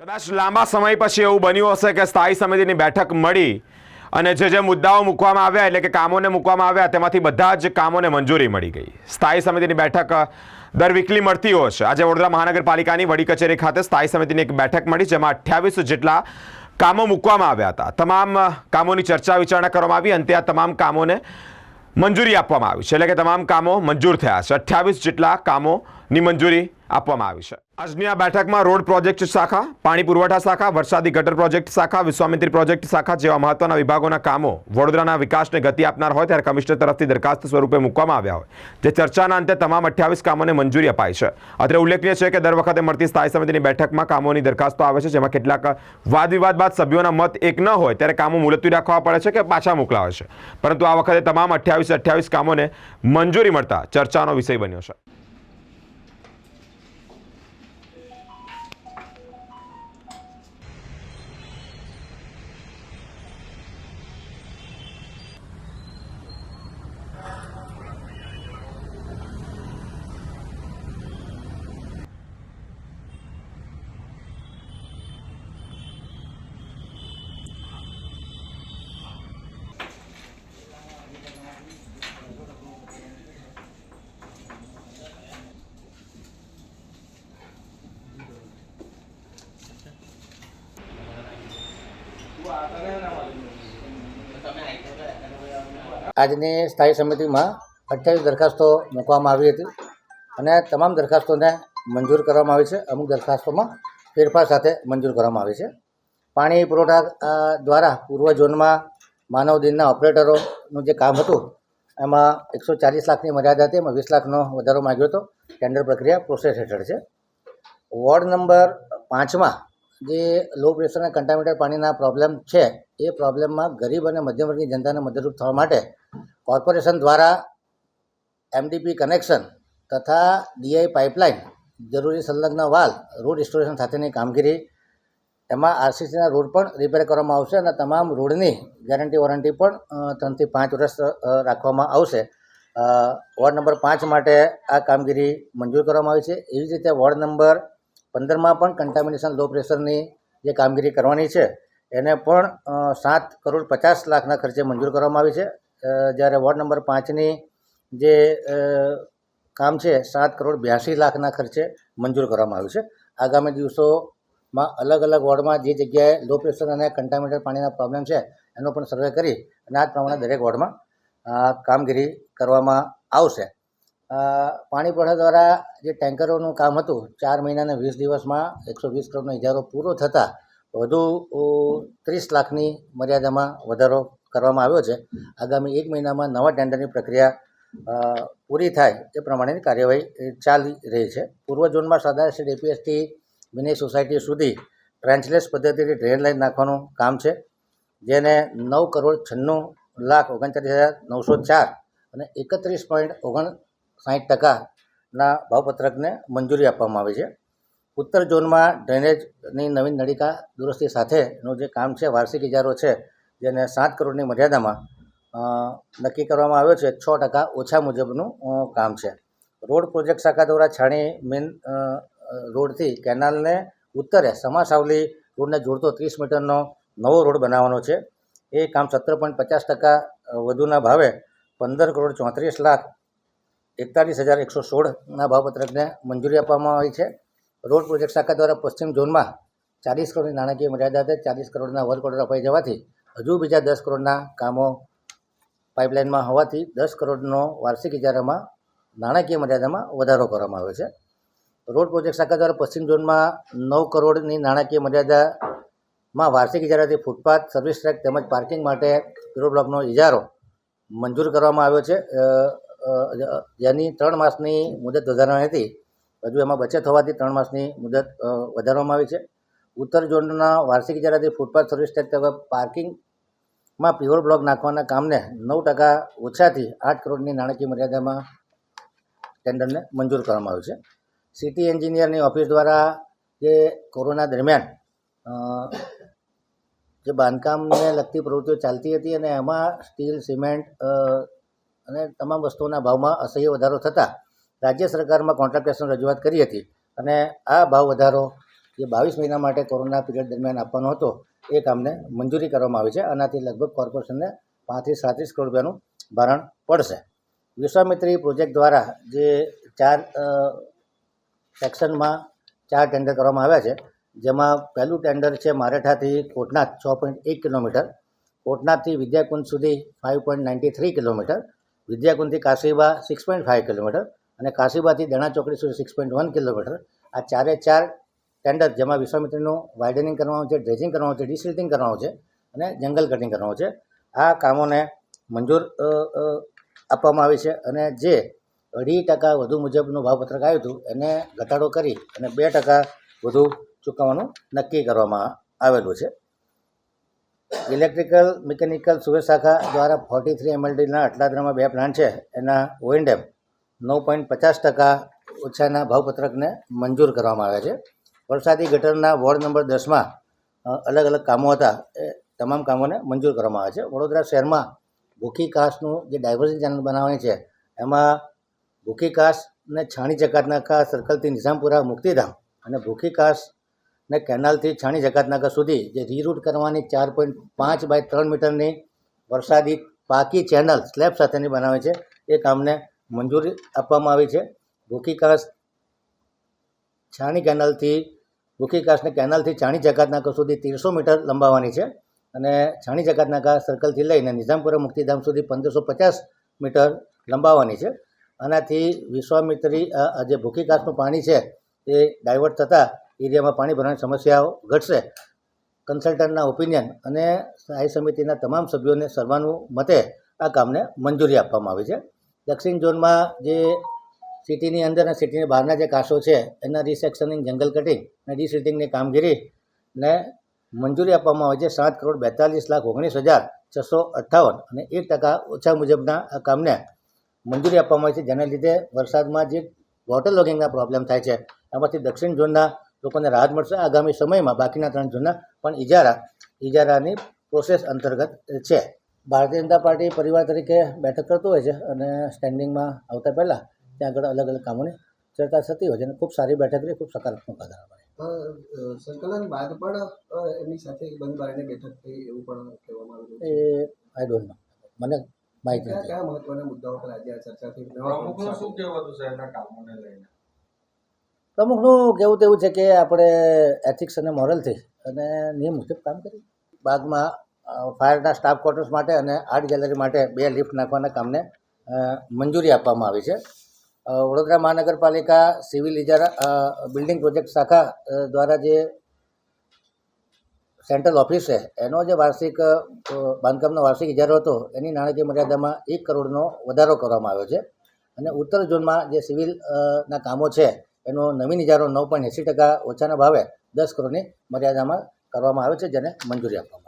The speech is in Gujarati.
કદાચ લાંબા સમય પછી એવું બન્યું હશે કે સ્થાયી સમિતિની બેઠક મળી અને જે જે મુદ્દાઓ મૂકવામાં આવ્યા, એટલે કે કામોને મૂકવામાં આવ્યા, તેમાંથી બધા જ કામોને મંજૂરી મળી ગઈ. સ્થાયી સમિતિની બેઠક દર વીકલી મળતી હોય આજે વડોદરા મહાનગરપાલિકાની વડી કચેરી ખાતે સ્થાયી સમિતિની એક બેઠક મળી, જેમાં અઠ્યાવીસ જેટલા કામો મૂકવામાં આવ્યા હતા. તમામ કામોની ચર્ચા વિચારણા કરવામાં આવી, અંતે આ તમામ કામોને મંજૂરી આપવામાં આવી છે. એટલે કે તમામ કામો મંજૂર થયા છે. અઠ્યાવીસ જેટલા કામોની મંજૂરી આપવામાં આવી છે. આજની આ બેઠકમાં રોડ પ્રોજેક્ટ શાખા, પાણી પુરવઠા શાખા, વરસાદી ગટર પ્રોજેક્ટ શાખા, વિશ્વામિત્રી પ્રોજેક્ટ શાખા જેવા મહત્વના વિભાગોના કામો વડોદરાના વિકાસને ગતિ આપનાર હોય ત્યારે કમિશનર તરફથી દરખાસ્ત સ્વરૂપે મૂકવામાં આવ્યા હોય. જે ચર્ચાના અંતે તમામ અઠ્યાવીસ કામોને મંજૂરી અપાઈ છે. અત્રે ઉલ્લેખનીય છે કે દર વખતે મળતી સ્થાયી સમિતિની બેઠકમાં કામોની દરખાસ્તો આવે છે, જેમાં કેટલાક વાદ વિવાદ બાદ સભ્યોના મત એક ન હોય ત્યારે કામો મુલતવી રાખવા પડે છે કે પાછા મોકલાવે છે. પરંતુ આ વખતે તમામ અઠ્યાવીસ અઠ્યાવીસ કામોને મંજૂરી મળતા ચર્ચાનો વિષય બન્યો છે. આજની સ્થાયી સમિતિમાં અઠ્યાવીસ દરખાસ્તો મૂકવામાં આવી હતી અને તમામ દરખાસ્તોને મંજૂર કરવામાં આવી છે. અમુક દરખાસ્તોમાં ફેરફાર સાથે મંજૂર કરવામાં આવી છે. પાણી પુરવઠા દ્વારા પૂર્વ ઝોનમાં માનવ દિનના ઓપરેટરોનું જે કામ હતું, એમાં એકસો ચાલીસ લાખની મર્યાદા હતી. એમાં વીસ લાખનો વધારો માગ્યો હતો. ટેન્ડર પ્રક્રિયા પ્રોસેસ હેઠળ છે. વોર્ડ નંબર પાંચમાં જે લો પ્રેશર અને કન્ટામિનેટેડ પાણીના પ્રોબ્લેમ છે, એ પ્રોબ્લેમમાં ગરીબ અને મધ્યમ વર્ગની જનતાને મદદરૂપ થવા માટે કોર્પોરેશન દ્વારા એમડીપી કનેક્શન તથા ડીઆઈ પાઇપલાઇન જરૂરી સંલગ્ન વાલ રોડ રિસ્ટોરેશન સાથેની કામગીરી, એમાં આરસીસીના રોડ પણ રિપેર કરવામાં આવશે અને તમામ રોડની ગેરંટી વોરંટી પણ ત્રણથી પાંચ વર્ષ રાખવામાં આવશે. વોર્ડ નંબર પાંચ માટે આ કામગીરી મંજૂર કરવામાં આવી છે. એવી જ રીતે વોર્ડ નંબર પંદરમાં પણ કન્ટામિનેશન લો પ્રેશરની જે કામગીરી કરવાની છે, એને પણ સાત કરોડ પચાસ લાખના ખર્ચે મંજૂર કરવામાં આવી છે. જ્યારે વોર્ડ નંબર પાંચની જે કામ છે, સાત કરોડ બ્યાસી લાખના ખર્ચે મંજૂર કરવામાં આવ્યું છે. આગામી દિવસોમાં અલગ અલગ વોર્ડમાં જે જગ્યાએ લો પ્રેશર અને કન્ટામિનેટેડ પાણીના પ્રોબ્લેમ છે, એનો પણ સર્વે કરી અને આ પ્રમાણે દરેક વોર્ડમાં કામગીરી કરવામાં આવશે. અ, પાણી પુરવઠા દ્વારા જે ટેન્કરોનું કામ હતું ચાર મહિનાને વીસ દિવસમાં એકસો વીસ કરોડનો ઇજારો પૂરો થતાં વધુ ત્રીસ લાખની મર્યાદામાં વધારો કરવામાં આવ્યો છે. આગામી એક મહિનામાં નવા ટેન્ડરની પ્રક્રિયા પૂરી થાય એ પ્રમાણેની કાર્યવાહી ચાલી રહી છે. પૂર્વ ઝોનમાં સરદાર સ્ટ્રીટ એપીએસથી વિનય સોસાયટી સુધી ટ્રેન્ચલેસ પદ્ધતિથી ડ્રેન લાઇન નાખવાનું કામ છે જેને નવ કરોડ છન્નું લાખ ઓગણચાલીસ હજાર નવસો ચાર અને એકત્રીસ પોઈન્ટ ઓગણ સાઠ ટકાના ભાવપત્રકને મંજૂરી આપવામાં આવી છે. ઉત્તર ઝોનમાં ડ્રેનેજની નવીન નળિકા દુરસ્તી સાથેનું જે કામ છે, વાર્ષિક ઇજારો છે, જેને સાત કરોડની મર્યાદામાં નક્કી કરવામાં આવ્યો છે, છ ટકા ઓછા મુજબનું કામ છે. રોડ પ્રોજેક્ટ શાખા દ્વારા છાણી મેન રોડથી કેનાલને ઉત્તરે સમાસાવલી રોડને જોડતો ત્રીસ મીટરનો નવો રોડ બનાવવાનો છે. એ કામ સત્તર પોઈન્ટ પચાસ ટકા વધુના ભાવે પંદર કરોડ ચોત્રીસ લાખ એકતાલીસ હજાર એકસો સોળના ભાવપત્રકને મંજૂરી આપવામાં આવી છે. રોડ પ્રોજેક્ટ શાખા દ્વારા પશ્ચિમ ઝોનમાં ચાલીસ કરોડની નાણાકીય મર્યાદા હતી ચાલીસ કરોડના વર્ક ઓર્ડર અપાઈ જવાથી હજુ બીજા દસ કરોડના કામો પાઇપલાઇનમાં હોવાથી દસ કરોડનો વાર્ષિક ઇજારામાં નાણાકીય મર્યાદામાં વધારો કરવામાં આવ્યો છે. રોડ પ્રોજેક્ટ શાખા દ્વારા પશ્ચિમ ઝોનમાં નવ કરોડની નાણાકીય મર્યાદામાં વાર્ષિક ઇજારાથી ફૂટપાથ, સર્વિસ ટ્રેક તેમજ પાર્કિંગ માટે પીરો બ્લોકનો ઇજારો મંજૂર કરવામાં આવ્યો છે. જેની ત્રણ માસની મુદત વધારવાની હતી. હજુ એમાં બચત હોવાથી ત્રણ માસની મુદત વધારવામાં આવી છે. ઉત્તર ઝોનના વાર્ષિક જરાથી ફૂટપાથ સર્વિસ ટેક્સ તથા પાર્કિંગમાં પ્યોર બ્લોક નાખવાના કામને નવ ટકા ઓછાથી આઠ કરોડની નાણાકીય મર્યાદામાં ટેન્ડરને મંજૂર કરવામાં આવ્યું છે. સિટી એન્જિનિયરની ઓફિસ દ્વારા જે કોરોના દરમિયાન જે બાંધકામને લગતી પ્રવૃત્તિઓ ચાલતી હતી અને એમાં સ્ટીલ, સિમેન્ટ અને તમામ વસ્તુઓના ભાવમાં અસહ્ય વધારો થતાં રાજ્ય સરકારમાં કોન્ટ્રાક્ટર્સને રજૂઆત કરી હતી. અને આ ભાવ વધારો જે બાવીસ મહિના માટે કોરોના પીરિયડ દરમિયાન આપવાનો હતો, એ કામને મંજૂરી કરવામાં આવી છે. આનાથી લગભગ કોર્પોરેશનને પાંત્રીસ સાડત્રીસ કરોડ રૂપિયાનું ભારણ પડશે. વિશ્વામિત્રી પ્રોજેક્ટ દ્વારા જે ચાર સેક્શનમાં ચાર ટેન્ડર કરવામાં આવ્યા છે, જેમાં પહેલું ટેન્ડર છે મારેઠાથી કોટનાથ, છ પોઈન્ટ એક કિલોમીટર. કોટનાથથી વિદ્યાકુંજ સુધી five point ninety three kilometre. વિદ્યાકુંજથી Kashiba six point five kilometre અને કાશીબાથી દણા ચોકડી સુધી સિક્સ પોઈન્ટ વન કિલોમીટર. આ ચારે ચાર ટેન્ડર જેમાં વિશ્વામિત્રીનું વાઇડનિંગ કરવાનું છે ડ્રેજિંગ કરવાનું છે ડિસિલ્ટિંગ કરવાનું છે અને જંગલ કટિંગ કરવાનું છે. આ કામોને મંજૂર આપવામાં આવી છે અને જે અઢી ટકા વધુ મુજબનું ભાવપત્રક આવ્યું હતું, એને ઘટાડો કરી અને બે ટકા વધુ ચૂકવવાનું નક્કી કરવામાં આવેલું છે. ઇલેક્ટ્રિકલ મિકેનિકલ સુરત શાખા દ્વારા ફોર્ટી થ્રી એમએલડીના અટલાદરામાં બે પ્લાન્ટ છે. એના ઓએનડેમ નવ પોઈન્ટ પચાસ ટકા ઓછાના ભાવપત્રકને મંજૂર કરવામાં આવ્યા છે. વરસાદી ગટરના વોર્ડ નંબર દસમાં અલગ અલગ કામો હતા. એ તમામ કામોને મંજૂર કરવામાં આવ્યા છે. વડોદરા શહેરમાં ભૂખી કાસનું જે ડાયવર્ઝન ચેનલ બનાવવાની છે, એમાં ભૂખી કાસને છાણી જકાતનાકા સર્કલથી નિઝામપુરા મુક્તિધામ અને ભૂખી કાસને કેનાલથી છાણી જકાતનગર સુધી જે રીરૂટ કરવાની ચાર પોઈન્ટ પાંચ બાય ત્રણ મીટરની વરસાદી પાકી ચેનલ સ્લેબ સાથેની બનાવે છે. એ કામને મંજૂરી આપવામાં આવી છે. ભૂખીકાસ છાણી કેનાલથી, ભૂખીકાસને કેનાલથી છાણી જકાતનાકા સુધી તેરસો મીટર લંબાવવાની છે અને છાણી જકાતનાકા સર્કલથી લઈને નિઝામપુરા મુક્તિધામ સુધી પંદરસો પચાસ મીટર લંબાવવાની છે. આનાથી વિશ્વામિત્રી જે ભૂખીકાસનું પાણી છે, એ ડાયવર્ટ થતાં એરિયામાં પાણી ભરવાની સમસ્યાઓ ઘટશે. કન્સલ્ટન્ટના ઓપિનિયન અને સ્થાયી સમિતિના તમામ સભ્યોને સર્વાનુમતે આ કામને મંજૂરી આપવામાં આવી છે. દક્ષિણ ઝોનમાં જે સિટીની અંદર અને સિટીની બહારના જે કાંસો છે, એના રિસેક્શનિંગ જંગલ કટિંગ અને ડિસિલ્ટિંગની કામગીરીને મંજૂરી આપવામાં આવે છે. સાત કરોડ બેતાલીસ લાખ ઓગણીસ હજાર છસો અઠ્ઠાવન અને એક ટકા ઓછા મુજબના આ કામને મંજૂરી આપવામાં આવી છે. જેના લીધે વરસાદમાં જે વોટર લોગિંગના પ્રોબ્લેમ થાય છે એમાંથી દક્ષિણ ઝોનના લોકોને રાહત મળશે. આગામી સમયમાં બાકીના ત્રણ જૂના પણ ઇજારા ઇજારાની પ્રોસેસ અંતર્ગત છે. ભારતીય જનતા પાર્ટી પરિવાર તરીકે બેઠક કરતું હોય છે અને સ્ટેન્ડિંગમાં આવતા પહેલાં ત્યાં આગળ અલગ અલગ કામોની ચર્ચા થતી હોય છે અને ખૂબ સારી બેઠક રહી ખૂબ સકારાત્મક આધાર મળે સંકલન બાદ પણ એમની સાથે બંધ બારણે બેઠક થઈ એવું પણ કહેવામાં આવ્યું એ આઈ ડોન્ટ નો મને માહિતી નથી. કયા મહત્વના મુદ્દાઓ પર આજે આ ચર્ચા થઈ? પ્રમુખનું શું કહેવું હતું શહેરના કામોને લઈને? પ્રમુખનું કહેવું તેવું છે કે આપણે એથિક્સ અને મોરલથી અને નિયમ મુજબ કામ કરીએ. બાગમાં ફાયરના સ્ટાફ ક્વાર્ટર્સ માટે અને આર્ટ ગેલેરી માટે બે લિફ્ટ નાખવાના કામને મંજૂરી આપવામાં આવી છે. વડોદરા મહાનગરપાલિકા સિવિલ ઇજારા બિલ્ડિંગ પ્રોજેક્ટ શાખા દ્વારા જે સેન્ટ્રલ ઓફિસ છે, એનો જે વાર્ષિક બાંધકામનો વાર્ષિક ઇજારો હતો, એની નાણાકીય મર્યાદામાં એક કરોડનો વધારો કરવામાં આવ્યો છે. અને ઉત્તર ઝોનમાં જે સિવિલ ના કામો છે એનો નવીન ઇજારો નવ પોઈન્ટ એંસી ટકા ઓછાના ભાવે દસ કરોડની મર્યાદામાં કરવામાં આવે છે, જેને મંજૂરી આપવામાં